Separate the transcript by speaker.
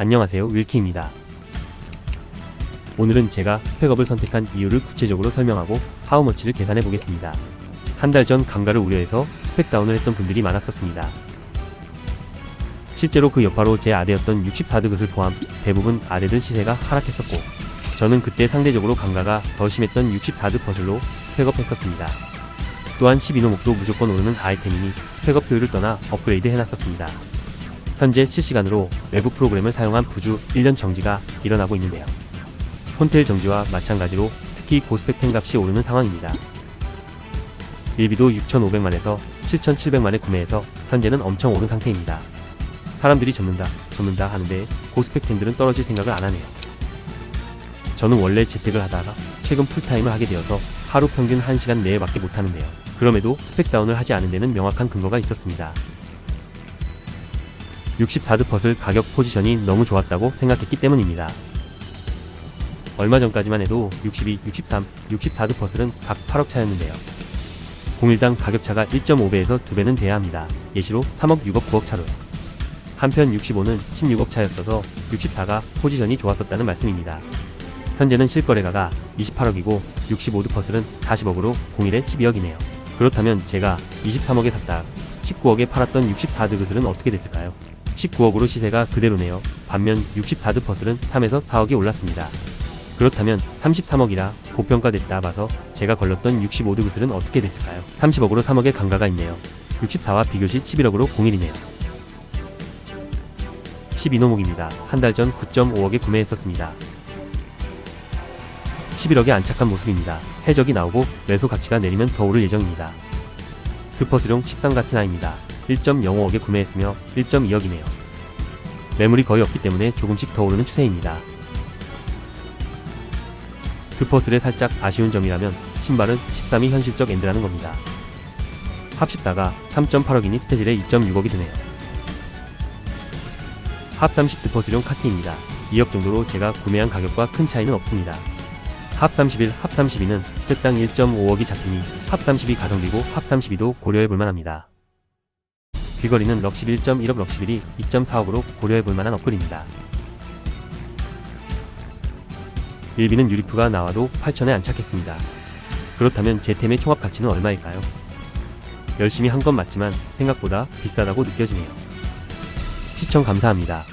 Speaker 1: 안녕하세요 윌키입니다. 오늘은 제가 스펙업을 선택한 이유를 구체적으로 설명하고 하우머치를 계산해 보겠습니다. 한 달 전 감가를 우려해서 스펙 다운을 했던 분들이 많았었습니다. 실제로 그 여파로 제 아대였던 64드긋을 포함 대부분 아대들 시세가 하락했었고 저는 그때 상대적으로 감가가 더 심했던 64드 퍼즐로 스펙업 했었습니다. 또한 12노목도 무조건 오르는 아이템이니 스펙업 효율을 떠나 업그레이드 해놨었습니다. 현재 실시간으로 외부 프로그램을 사용한 부주 1년 정지가 일어나고 있는데요. 폰텔 정지와 마찬가지로 특히 고스펙템 값이 오르는 상황입니다. 일비도 6,500만에서 7,700만에 구매해서 현재는 엄청 오른 상태입니다. 사람들이 접는다, 접는다 하는데 고스펙템들은 떨어질 생각을 안 하네요. 저는 원래 재택을 하다가 최근 풀타임을 하게 되어서 하루 평균 1시간 내외밖에 못하는데요. 그럼에도 스펙 다운을 하지 않은 데는 명확한 근거가 있었습니다. 64드 퍼슬 가격 포지션이 너무 좋았다고 생각했기 때문입니다. 얼마 전까지만 해도 62, 63, 64드 퍼슬은 각 8억 차였는데요. 01당 가격차가 1.5배에서 2배는 돼야 합니다. 예시로 3억, 6억, 9억 차로요. 한편 65는 16억 차였어서 64가 포지션이 좋았었다는 말씀입니다. 현재는 실거래가가 28억이고 65드 퍼슬은 40억으로 01에 12억이네요. 그렇다면 제가 23억에 샀다 19억에 팔았던 64드 그슬은 어떻게 됐을까요? 19억으로 시세가 그대로네요. 반면 64드 퍼슬은 3에서 4억이 올랐습니다. 그렇다면 33억이라 고평가됐다 봐서 제가 걸렸던 65드 그슬은 어떻게 됐을까요? 30억으로 3억의 감가가 있네요. 64와 비교시 11억으로 01이네요. 12노목입니다. 한 달 전 9.5억에 구매했었습니다. 11억에 안착한 모습입니다. 해적이 나오고 매수 가치가 내리면 더 오를 예정입니다. 드퍼스용 13가티나입니다. 1.05억에 구매했으며 1.2억이네요. 매물이 거의 없기 때문에 조금씩 더 오르는 추세입니다. 드퍼슬에 살짝 아쉬운 점이라면 신발은 13이 현실적 엔드라는 겁니다. 합 14가 3.8억이니 스테질에 2.6억이 드네요. 합30 드퍼스용 카티입니다. 2억 정도로 제가 구매한 가격과 큰 차이는 없습니다. 합 31, 합 32는 스택당 1.5억이 잡히니 합32 가성비고 합 32도 고려해 볼 만 합니다. 귀걸이는 럭시 1.1억 럭시 1이 2.4억으로 고려해 볼 만한 업글입니다. 일비는 유리프가 나와도 8천에 안착했습니다. 그렇다면 제 템의 총합 가치는 얼마일까요? 열심히 한 건 맞지만 생각보다 비싸다고 느껴지네요. 시청 감사합니다.